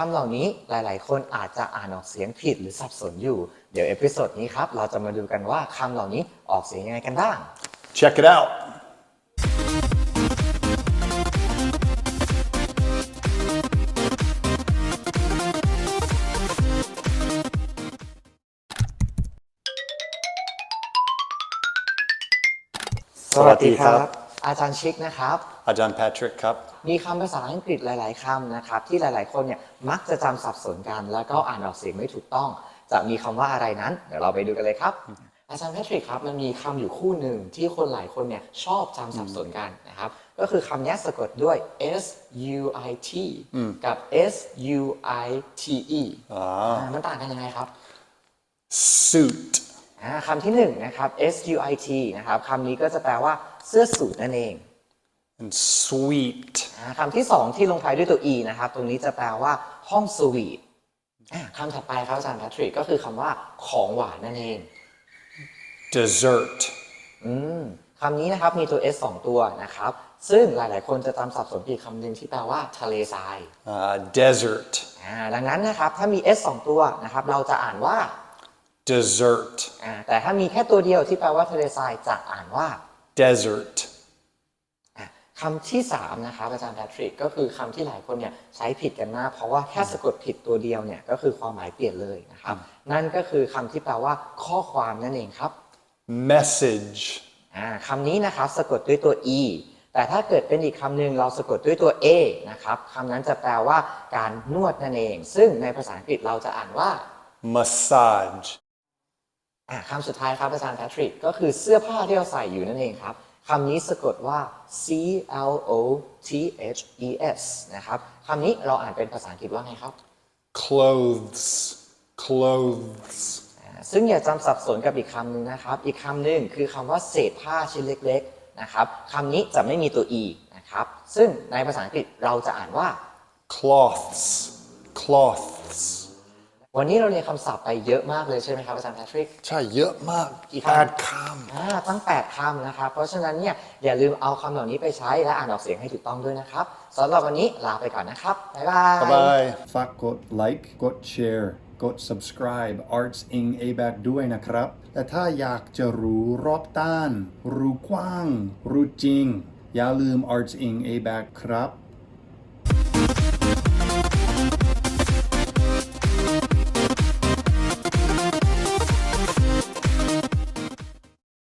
คำเหล่านี้หลายๆ คนอาจจะอ่านออกเสียงผิดหรือสับสนอยู่ เดี๋ยวเอพิโซดนี้ครับ เราจะมาดูกันว่าคำเหล่านี้ออกเสียงยังไงกันบ้าง Check it out. สวัสดีครับ อาจารย์ชิคนะครับ Ajahn Patrick Cup. มีคำภาษาอังกฤษหลาย ๆคำนะครับ ที่หลายๆคนเนี่ยมักจะจำสับสนกัน แล้วก็อ่านออกเสียงไม่ถูกต้อง จะมีคำว่าอะไรนั้น เดี๋ยวเราไปดูกันเลยครับ อาจารย์แพทริกครับมันมีคำอยู่คู่หนึ่งที่คนหลายคนเนี่ยชอบจำสับสนกันนะครับ ก็คือคำนี้สะกดด้วย s u i t กับ s u i t e อ่ามันต่างกันยังไงครับ Suit. อ่าคำที่หนึ่งนะครับ s u i t นะครับคำนี้ก็จะแปลว่าเสื้อสูทนั่นเอง And sweet. อ่าคำที่สองที่ลงท้ายด้วยตัว e นะครับ ตรงนี้จะแปลว่าห้องสวีทอ่าคำถัดไปครับอาจารย์แพทริกก็คือคำว่าของหวานนั่นเอง Dessert. อืมคำนี้นะครับมีตัว s สองตัวนะครับ ซึ่งหลาย ๆ คนจะจำสับสนผิดคำหนึ่งที่แปลว่าทะเลทราย Uh, desert. อ่าดังนั้นนะครับถ้ามี s สองตัวนะครับเราจะอ่านว่า Dessert. อ่าแต่ถ้ามีแค่ตัวเดียวที่แปลว่าทะเลทรายจะอ่านว่า Desert. อะคำที่ 3 นะครับอาจารย์แพทริกก็คือคำที่หลายคนเนี่ยใช้ผิดกันมาก เพราะว่าแค่สะกดผิดตัวเดียวเนี่ยก็คือความหมายเปลี่ยนเลยนะครับ นั่นก็คือคำที่แปลว่าข้อความนั่นเองครับ Message. อ่าคำนี้นะครับสะกดด้วยตัว e แต่ถ้าเกิดเป็นอีกคำหนึ่งเราสะกดด้วยตัว a นะครับคำนั้นจะแปลว่าการนวดนั่นเอง ซึ่งในภาษาอังกฤษเราจะอ่านว่า Massage. อะคำสุดท้ายครับอาจารย์แพทริกก็คือเสื้อผ้าที่เราใส่อยู่นั่นเองครับ คำนี้สะกดว่า C L O T H E S นะครับคำนี้เราอ่านเป็นภาษาอังกฤษว่าไงครับ Clothes. Clothes. อ่าซึ่งอย่าจำสับสนกับอีกคำหนึ่งนะครับ อีกคำหนึ่งคือคำว่าเศษผ้าชิ้นเล็กๆนะครับคำนี้จะไม่มีตัว e นะครับ ซึ่งในภาษาอังกฤษเราจะอ่านว่า Cloths. Cloths. วันนี้เราเรียนคำศัพท์ไปเยอะมากเลยใช่ไหมครับอาจารย์แพทริก ใช่เยอะมากกี่คำ แปดคอ่าตั้ง 8คำนะครับ เพราะฉะนั้นเนี่ยอย่าลืมเอาคำเหล่านี้ไปใช้และอ่านออกเสียงให้ถูกต้องด้วยนะครับสำหรับวันนี้ลาไปก่อนนะครับ บ๊ายบายำ Bye bye. ฝากกดไลค์กดแชร์กด subscribe Arts in ABAC ด้วยนะครับ และถ้าอยากจะรู้รอบด้าน รู้กว้าง รู้จริง อย่าลืม Arts in ABAC ครับ